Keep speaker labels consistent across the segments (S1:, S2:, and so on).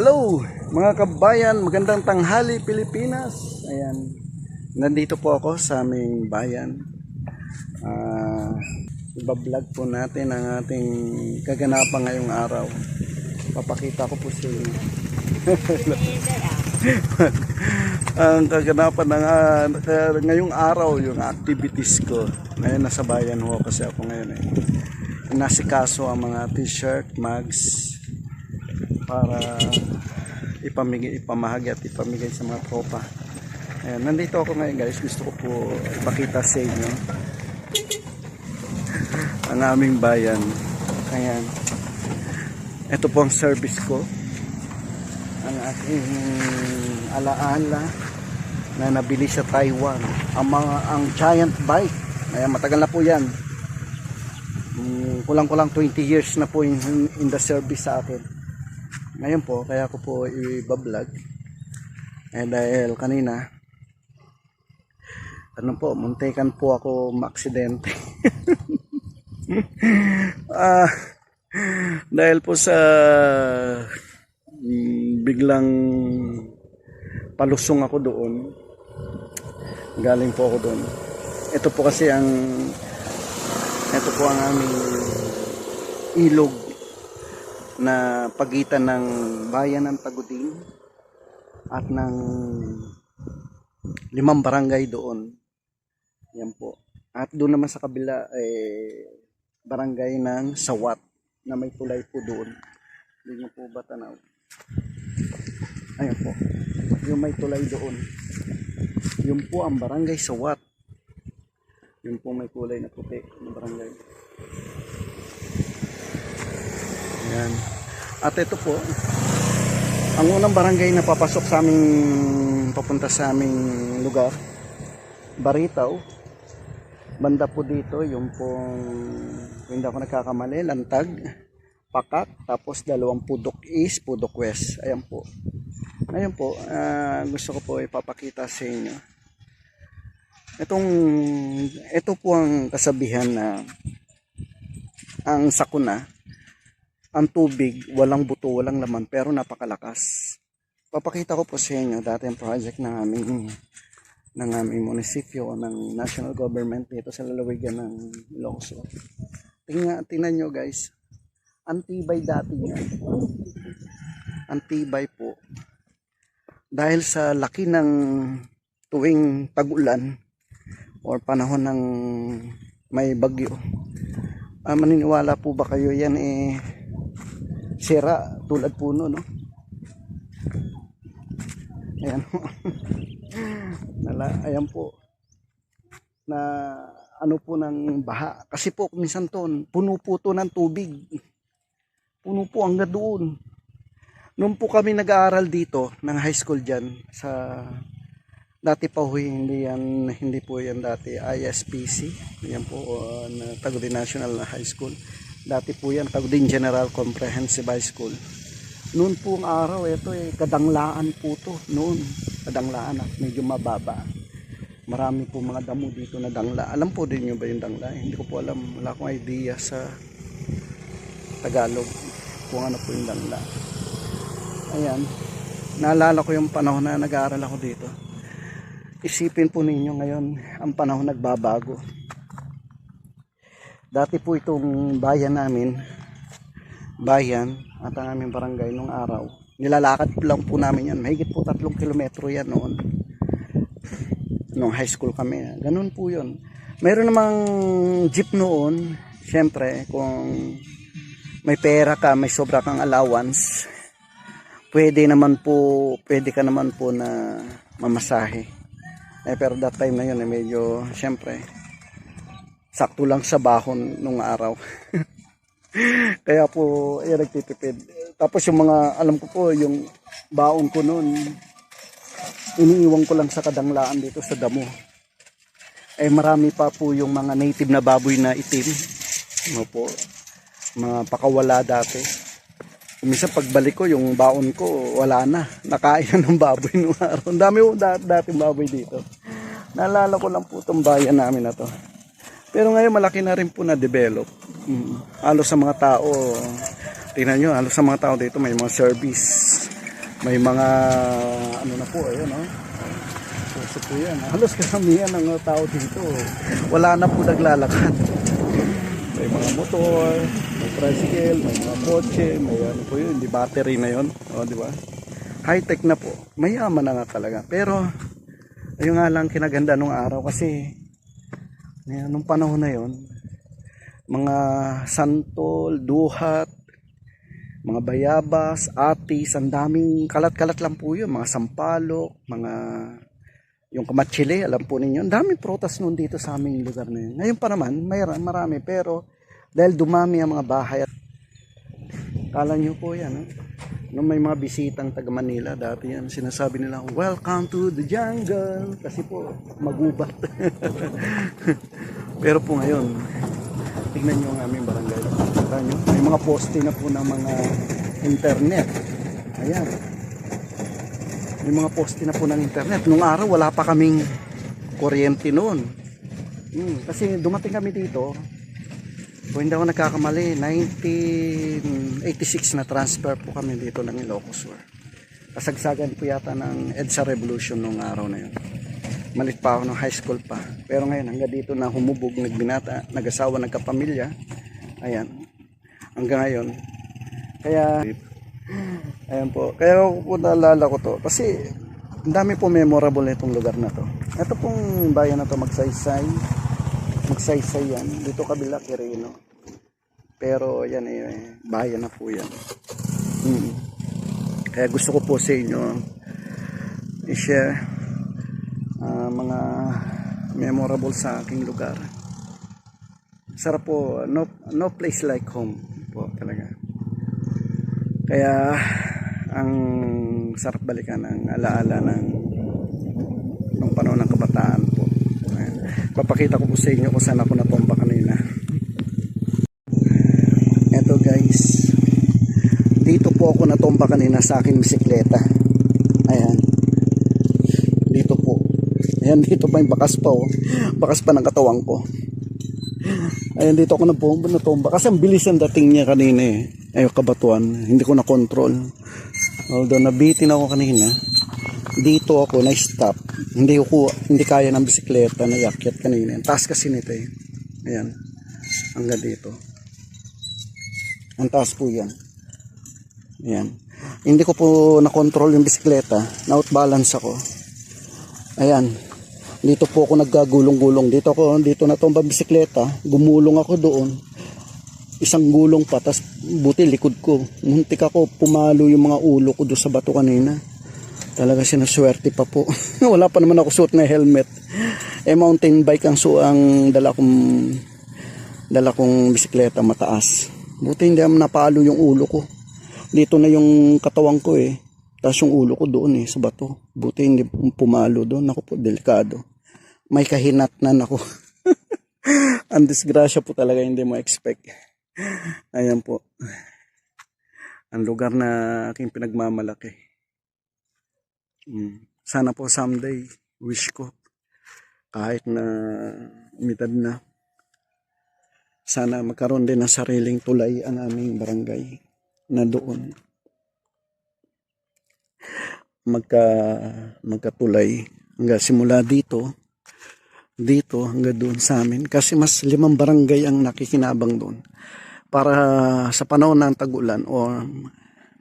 S1: Hello mga kabayan, magandang tanghali Pilipinas. Ayan, nandito po ako sa aming bayan. Ah, ibablog po natin ang ating kaganapan ngayong araw. Papakita ko po sa inyo. ang kaganapan ng ka- ngayong araw, yung activities ko. Ngayon nasa bayan ho kasi ako ngayon eh. Nasikaso ang mga t-shirt, mugs, para ipamigay, ipamahagi at ipamigay sa mga tropa. Ayan, nandito ako ngayon guys. Gusto ko po ipakita sa inyo ang aming bayan. Ayan. Ito po ang service ko. Ang aking alaala na nabili sa Taiwan. Ang mga ang giant bike. Ayan, matagal na po yan. Mm, Kulang-kulang 20 years na po in, in the service sa akin. Ngayon po, kaya ko po i-vlog. Eh dahil kanina, ano po, muntikan po ako maaksidente. ah, dahil po sa mm, biglang palusong ako doon. Galing po ako doon. Ito po kasi ang ito po ang aming ilog na pagitan ng bayan ng Tagudin at ng limang barangay doon. Yan po. At doon naman sa kabila eh, barangay ng Sawat na may tulay po doon. Hindi nyo po ba tanaw? Ayan po. Yung may tulay doon. Yun po ang barangay Sawat. Yun po may kulay na puti na barangay. Ayan. At ito po, ang unang barangay na papasok sa aming, papunta sa aming lugar, Baritaw. Banda po dito, yung pong, hindi ako nagkakamali, Lantag, Pakak, tapos dalawang Pudok East, Pudok West. Ayan po. Ayan po, ah, gusto ko po ipapakita sa inyo. Itong, ito po ang kasabihan na ang sakuna, ang tubig, walang buto, walang laman, pero napakalakas. Papakita ko po sa inyo dati ang project ng aming ng aming munisipyo ng national government dito sa lalawigan ng Ilocos. Tingnan, tingnan nyo guys. Antibay dati niya. Antibay po. Dahil sa laki ng tuwing tag-ulan or panahon ng may bagyo. Ah, maniniwala po ba kayo yan eh sira tulad puno no? Ayan Nala, ayan po. Na ano po ng baha. Kasi po minsan to puno po to ng tubig. Puno po hanggang doon. Noon po kami nag-aaral dito ng high school dyan sa dati pa ho hindi yan hindi po yan dati ISPC yan po uh, na Tagudi National High School dati po yan Tagudin General Comprehensive High School. Noon po ang araw ito eh kadanglaan po to. Noon kadanglaan at medyo mababa. Marami po mga damo dito na dangla. Alam po din nyo ba yung dangla? Hindi ko po alam. Wala akong idea sa Tagalog kung ano po yung dangla. Ayan. Naalala ko yung panahon na nag-aaral ako dito. Isipin po ninyo ngayon ang panahon nagbabago dati po itong bayan namin bayan at ang aming barangay nung araw nilalakad lang po namin yan. Mahigit po tatlong kilometro yan noon. Nung high school kami. Ganun po yun. Mayroon namang jeep noon syempre kung may pera ka may sobra kang allowance pwede naman po pwede ka naman po na mamasahe. Eh, pero that time na yun, eh, medyo, syempre, sakto lang sa bahon nung araw. Kaya po, eh, nagtitipid. Tapos yung mga, alam ko po, yung baon ko noon, iniiwan ko lang sa kadanglaan dito sa damo. Eh, marami pa po yung mga native na baboy na itim. Ano po, mga pakawala dati. Minsan pagbalik ko, yung baon ko, wala na. Nakain na ng baboy nung araw. Ang dami ko dati, dating baboy dito. Naalala ko lang po itong bayan namin na to. Pero ngayon malaki na rin po na develop. Mm. Halos sa mga tao, tingnan nyo, halos sa mga tao dito may mga service. May mga ano na po, ayun oh. Puso po yan. Halos karamihan ng tao dito. Wala na po naglalakad. May mga motor, may tricycle, may mga kotse, may ano po yun, di battery na yun. O, di ba? High-tech na po. Mayaman na nga talaga. Pero, ayun nga lang kinaganda nung araw kasi nung panahon na yon mga santol, duhat, mga bayabas, atis, ang daming kalat-kalat lang po yun. Mga sampalok, mga yung kamatsili, alam po ninyo. Ang daming protas noon dito sa aming lugar na yun. Ngayon pa naman, may marami. Pero dahil dumami ang mga bahay kala nyo po yan. No? Nung may mga bisitang taga Manila, dati yan, sinasabi nila, welcome to the jungle. Kasi po, magubat. Pero po ngayon, tignan nyo ang aming barangay. Nyo, may mga poste na po ng mga internet. Ayan. May mga poste na po ng internet. Nung araw, wala pa kaming kuryente noon. Hmm, kasi dumating kami dito, kung hindi ako nagkakamali, 1986 na transfer po kami dito ng Ilocos Sur. Kasagsagan po yata ng EDSA Revolution nung araw na yun. Malit pa ako ng high school pa. Pero ngayon, hanggang dito na humubog, nagbinata, nag-asawa, nagkapamilya. Ayan. Hanggang ngayon. Kaya, ayan po. Kaya po naalala ko to. Kasi, ang dami po memorable itong lugar na to. Ito pong bayan na to, magsaysay. Magsaysay yan. Dito kabila, Quirino. Pero, yan eh, bayan na po yan. Hmm. Kaya gusto ko po sa inyo i-share ah, mga memorable sa aking lugar. Sarap po, no, no place like home po talaga. Kaya ang sarap balikan ang alaala ng ng panahon ng kabataan po. Ayan. Papakita ko po sa inyo kung saan ako natomba kanina. Eto guys. Dito po ako natomba kanina sa aking bisikleta. Ayan. Dito po. Ayan, dito pa yung bakas pa oh. Bakas pa ng katawang ko. Ayan, dito ako natomba, natomba. Kasi ang bilis ang dating niya kanina eh. Ay, kabatuan. Hindi ko na-control. Although nabitin ako kanina. Dito ako na-stop. Hindi ko hindi kaya ng bisikleta na yakyat kanina. Ang taas kasi nito eh. Ayan. Hanggang dito. Ang taas po yan. Ayan. Hindi ko po na-control yung bisikleta. Na-outbalance ako. Ayan. Dito po ako naggagulong-gulong. Dito ako, dito na itong bisikleta. Gumulong ako doon. Isang gulong pa. Tapos buti likod ko. Muntik ako pumalo yung mga ulo ko doon sa bato kanina. Talaga sinaswerte pa po. Wala pa naman ako suot na helmet. Eh mountain bike ang su ang dala kong dala kong bisikleta mataas. Buti hindi naman napalo yung ulo ko. Dito na yung katawan ko eh. Tapos yung ulo ko doon eh, sa bato. Buti hindi pumalo doon. Ako po, delikado. May kahinatnan ako. Ang disgrasya po talaga hindi mo expect. Ayan po. Ang lugar na aking pinagmamalaki. Mm. Sana po someday, wish ko, kahit na mitad na, sana magkaroon din ng sariling tulay ang aming barangay na doon. Magka magkatulay. Hanggang simula dito dito hanggang doon sa amin. Kasi mas limang barangay ang nakikinabang doon. Para sa panahon ng tagulan o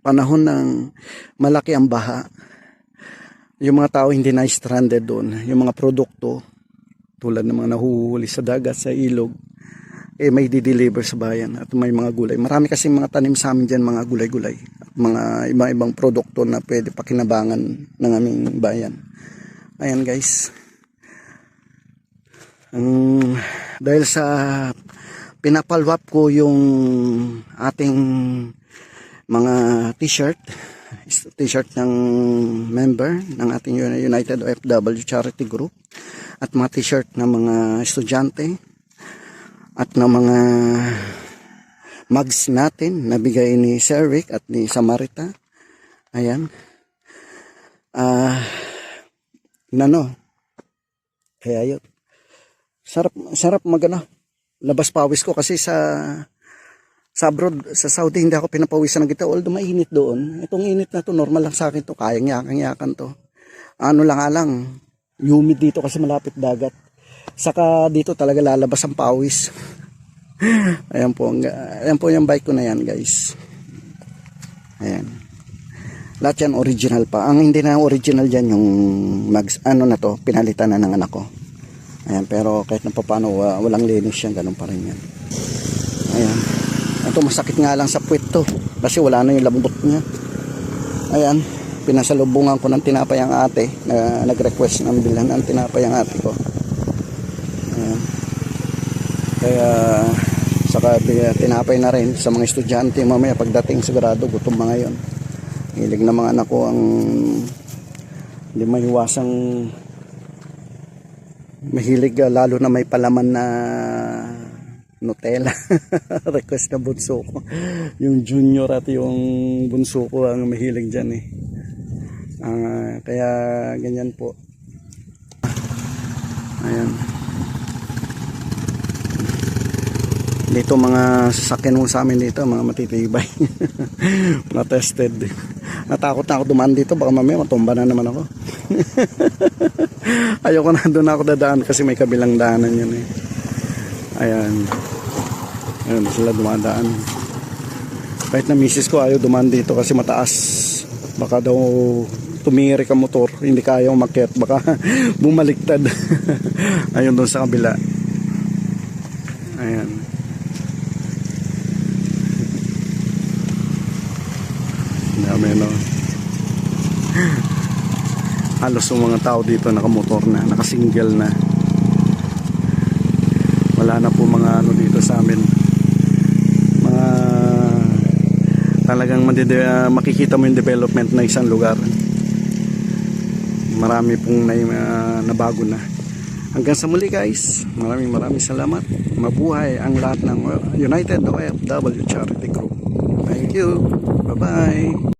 S1: panahon ng malaki ang baha yung mga tao hindi na stranded doon yung mga produkto tulad ng mga nahuhuli sa dagat sa ilog eh may di-deliver sa bayan at may mga gulay. Marami kasi mga tanim sa amin dyan, mga gulay-gulay. Mga iba-ibang produkto na pwede pakinabangan ng aming bayan. Ayan guys. Ang dahil sa pinapalwap ko yung ating mga t-shirt, t-shirt ng member ng ating United OFW Charity Group at mga t-shirt ng mga estudyante at ng mga mugs natin na bigay ni Sir Rick at ni Samarita. Ayan. Ah, nano. Kaya yun. Sarap, sarap magano. Labas pawis ko kasi sa Sa abroad, sa Saudi, hindi ako pinapawisan ng gita. Although mainit doon. Itong init na to, normal lang sa akin to. Kayang yakan-yakan to. Ano lang nga lang, humid dito kasi malapit dagat. Saka dito talaga lalabas ang pawis. ayan po, ayan po yung bike ko na yan guys. Ayan. Lahat yan original pa. Ang hindi na original dyan yung mags, ano na to, pinalitan na ng anak ko. Ayan, pero kahit na paano, wa- walang linis yan, ganun pa rin yan. Ayan. Ito masakit nga lang sa puwet to. Kasi wala na yung lambot niya. Ayan. Pinasalubungan ko ng tinapay ang ate. Na, nag-request ng bilhan ng tinapay ang ate ko. Ayan. Kaya saka bi- tinapay na rin sa mga estudyante mamaya pagdating sigurado gutom mga yon. Hilig na mga anak ko ang hindi maiwasang mahilig ah, lalo na may palaman na Nutella. Request na bunso ko. Yung junior at yung bunso ko ang mahilig dyan eh. Ah, kaya ganyan po. Ayan. Dito mga sasakyan mo sa amin dito, mga matitibay. mga tested. Natakot na ako dumaan dito, baka mamaya matumba na naman ako. Ayoko na doon ako dadaan kasi may kabilang daanan yun eh. Ayan. Ayan sila dumadaan. Kahit na misis ko ayaw dumaan dito kasi mataas. Baka daw tumiri ka motor, hindi kaya umakyat, baka bumaliktad. Ayun doon sa kabila. Ayan. Dami no. Halos yung mga tao dito nakamotor na, nakasingle na. Wala na po mga ano dito sa amin. Mga talagang ah, makikita mo yung development ng isang lugar. Marami pong na, ah, nabago na. Hanggang sa muli guys, maraming maraming salamat. Mabuhay ang lahat ng United OFW Charity Group. Thank you. Bye-bye.